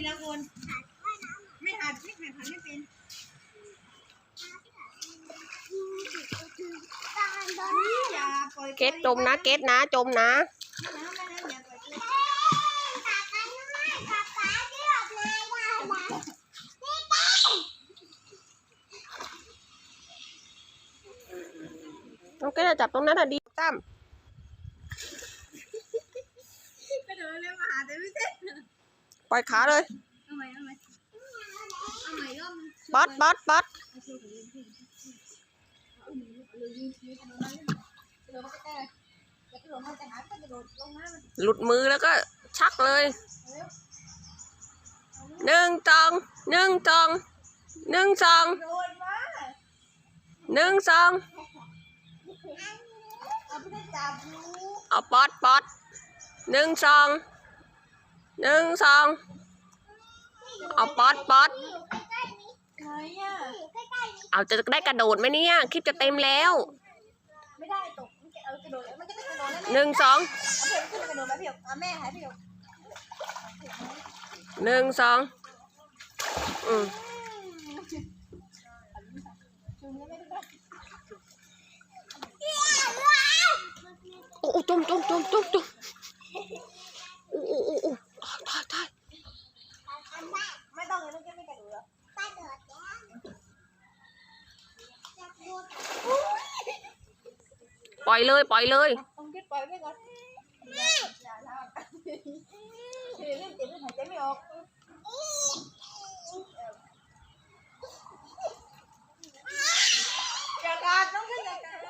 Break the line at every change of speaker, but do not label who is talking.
ทีละคนไม่หัดไม่หัดหัดไม่เป็นอย่าปล่อย
เกตจมนะเกตนะจมนะ
ไม่นะไม่นะอย่าปล่อยตัว
น้องเกตจะจับตรงนั้นอะดีตั้ม
กระโดดเลยมาหาแต่ไม่เต้น
ปล่อยขาเลย
เอาใหม่เอาใหม่เอาใหม่รอบนึง
ป๊อดป๊อดป๊อด
โอเคเดี๋ยวยิงพี่เอาหนูเอาหนูยิงยิงกระโดดมากระโดดมาใกล้ๆอย่ากระโดดมาจะหาก็กระโดดลงน้ำมัน
หลุดมือแล้วก็ชักเลย
เร็ว
หนึ่งสองหนึ่งสองหนึ่งสอง
โดดมา
หนึ่งสอง
เอาไปจับอยู่
เอาป๊อดป๊อดหนึ่งสอง หนึ่งสองเอาป๊อดป๊อด
ไหนอะ
เอาจะได้กระโดดไหมเนี่ยคลิปจะเต็มแล้ว
ไม่ได้ตกมันจะเอากระโดดมันจะได้กระโดดแล้ว
หนึ่งสอง
เอาเพื่อนขึ้นกระโดดมาพี่หยกเอาแม่หายพี่หยก
หนึ่งสองอืม
จุ่มแล้วไม่ได้
โอ้โอ้จมจมจมจมจม ล่อยเลย
ปล่อยเลยต้ดปล่อยไวก่อ
นลยต้องยึดอย่ากา
ร